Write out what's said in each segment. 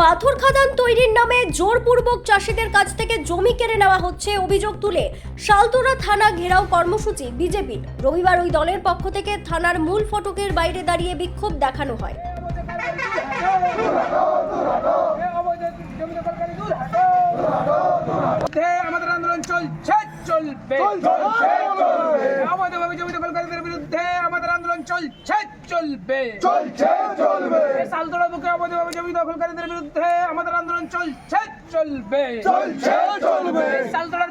পাথর খাদান তৈরির নামে জোরপূর্বক চাষিদের কাছ থেকে জমি কেড়ে নেওয়া হচ্ছে অভিযোগ তুলে শালতোরা থানা ঘেরাও কর্মসূচি বিজেপির। রবিবার ওই দলের পক্ষ থেকে থানার মূল ফটকের বাইরে দাঁড়িয়ে বিক্ষোভ দেখানো হয়। আমাদের আন্দোলন চলছে? চলবে। আমাদের বিরুদ্ধে আমাদের আন্দোলন চলছে। চলবে। চলছে চলবে। বুকে জমি দখলকারীদের বিরুদ্ধে আমাদের আন্দোলন চলছে চলবে। চলছে চলবে।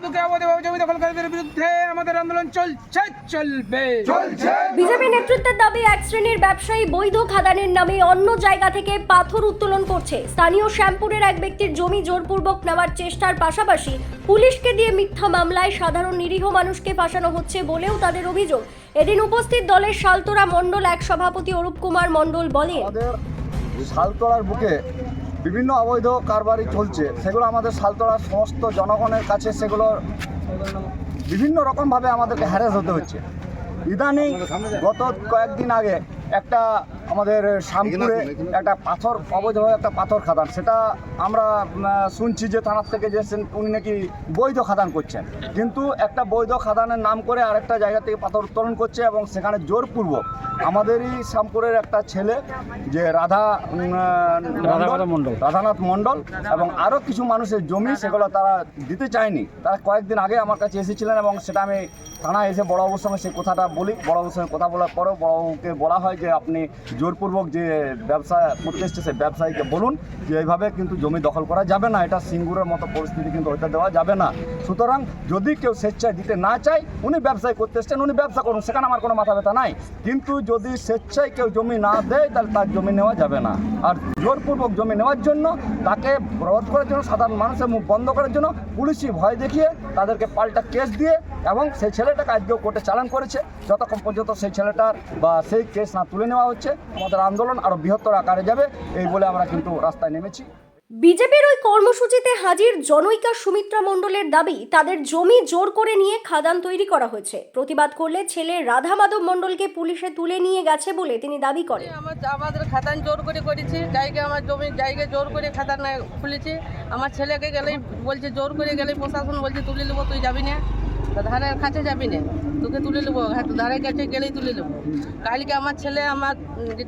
বুকে জমি দখলকারীদের বিরুদ্ধে আমাদের আন্দোলন চলছে চলবে। চলছে। বিজেপি নেতৃত্বের দাবি এক শ্রেণির ব্যবসায়ী বৈধ খাদানের নামে অন্য জায়গা থেকে পাথর উত্তোলন করছে। স্থানীয় শ্যামপুরের এক ব্যক্তির জমি জোরপূর্বক নেওয়ার চেষ্টার পাশাপাশি পুলিশকে দিয়ে মিথ্যা মামলায় সাধারণ নিরীহ মানুষকে ফাঁসানো হচ্ছে বলেও তাদের অভিযোগ। এদিন উপস্থিত দলের শালতোরা মণ্ডল এক সভাপতি অরূপ কুমার মণ্ডল বলেন শালতলার বুকে বিভিন্ন অবৈধ কারবারি চলছে। সেগুলো আমাদের শালতলার সমস্ত জনগণের কাছে সেগুলো বিভিন্ন রকমভাবে আমাদেরকে হ্যারাস হতে হচ্ছে। ইদানিং গত কয়েকদিন আগে একটা আমাদের শ্যামপুরে একটা পাথর অবৈধভাবে একটা পাথর খাদান। সেটা আমরা শুনছি যে থানার থেকে যে উনি নাকি বৈধ খাদান করছেন। কিন্তু একটা বৈধ খাদানের নাম করে আরেকটা জায়গা থেকে পাথর উত্তোলন করছে এবং সেখানে জোরপূর্বক আমাদেরই শ্যামপুরের একটা ছেলে যে রাধা মণ্ডল রাধানাথ মণ্ডল এবং আরও কিছু মানুষের জমি সেগুলো তারা দিতে চায়নি। তারা কয়েকদিন আগে আমার কাছে এসেছিলেন এবং সেটা আমি থানায় এসে বড়বাবুর সঙ্গে সেই কথাটা বলি। বড়বাবুর সঙ্গে কথা বলার পরেও বড়বাবুকে বলা হয় যে আপনি জোরপূর্বক যে ব্যবসা করতে এসছে, সেই ব্যবসায়ীকে বলুন যে এইভাবে কিন্তু জমি দখল করা যাবে না। এটা সিঙ্গুরের মতো পরিস্থিতি কিন্তু হতে দেওয়া যাবে না। সুতরাং যদি কেউ স্বেচ্ছায় দিতে না চায়, উনি ব্যবসায় করতে এসছেন, উনি ব্যবসা করুন, সেখানে আমার কোনো মাথা ব্যথা নাই। কিন্তু যদি স্বেচ্ছায় কেউ জমি না দেয়, তাহলে তার জমি নেওয়া যাবে না। আর জোরপূর্বক জমি নেওয়ার জন্য, তাকে রোধ করার জন্য, সাধারণ মানুষের মুখ বন্ধ করার জন্য, পুলিশই ভয় দেখিয়ে তাদেরকে পাল্টা কেস দিয়ে এবং সেই ছেলেটাকে আজকেও কোর্টে চালান করেছে। যতক্ষণ পর্যন্ত সেই ছেলেটার বা সেই কেস না তুলে নেওয়া হচ্ছে, আমাদের আন্দোলন আরও বৃহত্তর আকারে যাবে, এই বলে আমরা কিন্তু রাস্তায় নেমেছি। বিজেপির ওই কর্মসূচিতে হাজির জনৈকা সুমিত্রা মণ্ডলের দাবি, তাদের জমি জোর করে নিয়ে খাদান তৈরি করা হয়েছে। প্রতিবাদ করলে ছেলে রাধা মাধব মণ্ডলকে পুলিশে তুলে নিয়ে গেছে বলে তিনি দাবি করেন। আমাদের খাতান জোর করে করেছে, জায়গা আমার জমি জায়গা জোর করে খাতান খুলেছে। আমার ছেলেকে গেলেই বলছে, জোর করে গেলেই প্রশাসন বলছে, তুলে নেব, তুই যাবি না। ধারের কাছে যাবি না। তোকে তুলে নেব হ্যাঁ তো ধারের কাছে গেলেই তুলে নেব। কালকে আমার ছেলে আমার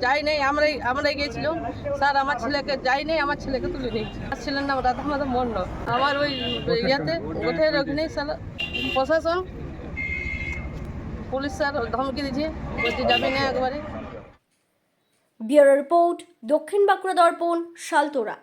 যাই নেই, আমরাই আমরাই গেছিলাম স্যার আমার ছেলেকে যাই নেই, আমার ছেলেকে তুলে নিয়েছে আমার ছেলের নাম রাধা মাধব মণ্ডল আমার ওই ইয়েতে গোঠের ওখানেই সালা প্রশাসন। পুলিশ স্যার ধমকি দিয়েছে, বলছে যাবি না একবারে। ব্যুরো রিপোর্ট দক্ষিণ বাঁকুড়া দর্পণ, শালতোরা।